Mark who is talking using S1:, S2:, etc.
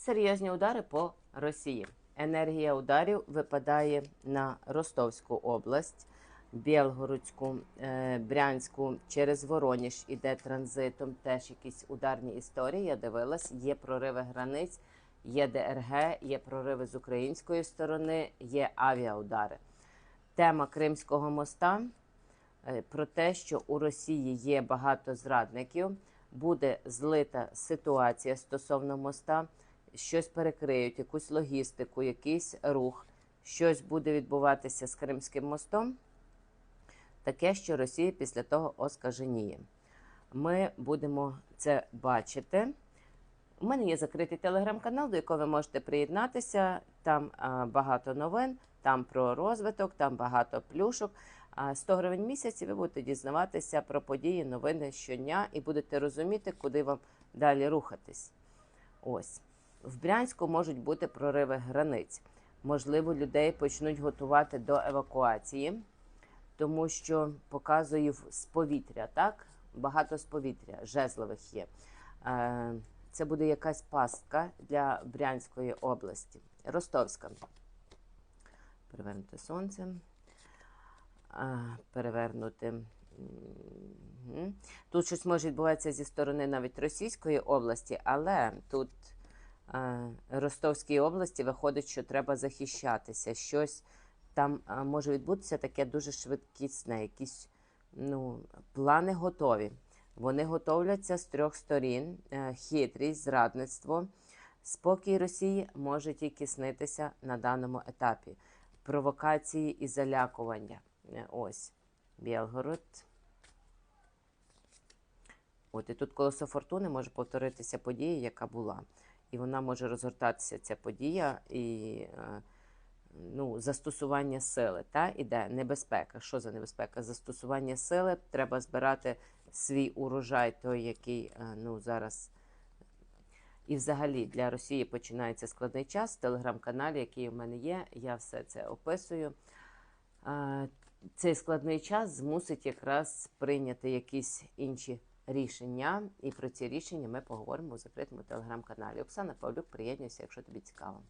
S1: Серйозні удари по Росії. Енергія ударів випадає на Ростовську область, Білгородську, е, Брянську, через Вороніж іде транзитом. Теж якісь ударні історії. Я дивилась, є прориви границь, є ДРГ, є прориви з української сторони, є авіаудари. Тема Кримського моста е, про те, що у Росії є багато зрадників, буде злита ситуація стосовно моста, щось перекриють, якусь логістику, якийсь рух, щось буде відбуватися з Кримським мостом. Таке, що Росія після того оскаженіє. Ми будемо це бачити. У мене є закритий телеграм-канал, до якого ви можете приєднатися. Там багато новин, там про розвиток, там багато плюшок. А 100 гривень в місяць ви будете дізнаватися про події, новини щодня і будете розуміти, куди вам далі рухатись. Ось в Брянську можуть бути прориви границь. Можливо, людей почнуть готувати до евакуації, тому що показую з повітря, так? Багато з повітря, жезлових є. Е, Це буде якась пастка для Брянської області. Ростовська. Перевернути сонце. Перевернути. Тут щось може відбуватися зі сторони навіть Російської області, але тут е, Ростовській області виходить, що треба захищатися. Щось там е, може відбутися таке дуже швидкісне, якісь ну, плани готові. Вони готовляться з трьох сторін: Е, хитрість, зрадництво. Спокій Росії може тільки снитися на даному етапі. Провокації і залякування. Е, Ось Білгород. От і тут колесо фортуни може повторитися подія, яка була. І вона може розгортатися ця подія і е, ну, застосування сили. Та іде небезпека. Що за небезпека? Застосування сили. Треба збирати свій урожай, той, який е, ну, зараз. І взагалі для Росії починається складний час. В телеграм-каналі, який у мене є, я все це описую. Е, Цей складний час змусить якраз прийняти якісь інші рішення. І про ці рішення ми поговоримо у закритому телеграм-каналі. Оксана Павлюк, приєднуйся, якщо тобі цікаво.